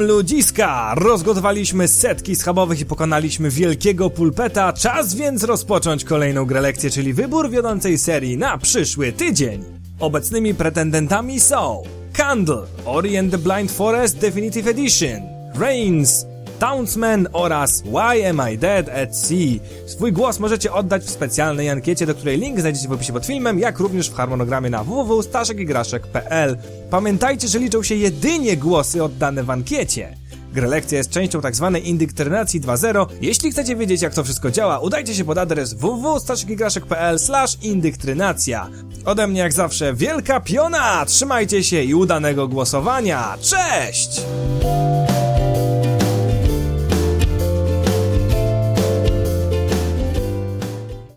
ludziska! Rozgotowaliśmy setki schabowych i pokonaliśmy wielkiego pulpeta. Czas więc rozpocząć kolejną grę lekcję, czyli wybór wiodącej serii na przyszły tydzień. Obecnymi pretendentami są Candle, Ori and the Blind Forest Definitive Edition, Reigns, Townsman oraz Why Am I Dead at Sea. Swój głos możecie oddać w specjalnej ankiecie, do której link znajdziecie w opisie pod filmem, jak również w harmonogramie na www.staszekigraszek.pl. Pamiętajcie, że liczą się jedynie głosy oddane w ankiecie. Grelekcja jest częścią tzw. indyktrynacji 2.0. Jeśli chcecie wiedzieć jak to wszystko działa, udajcie się pod adres www.staszekigraszek.pl indyktrynacja. Ode mnie jak zawsze wielka piona! Trzymajcie się i udanego głosowania! Cześć!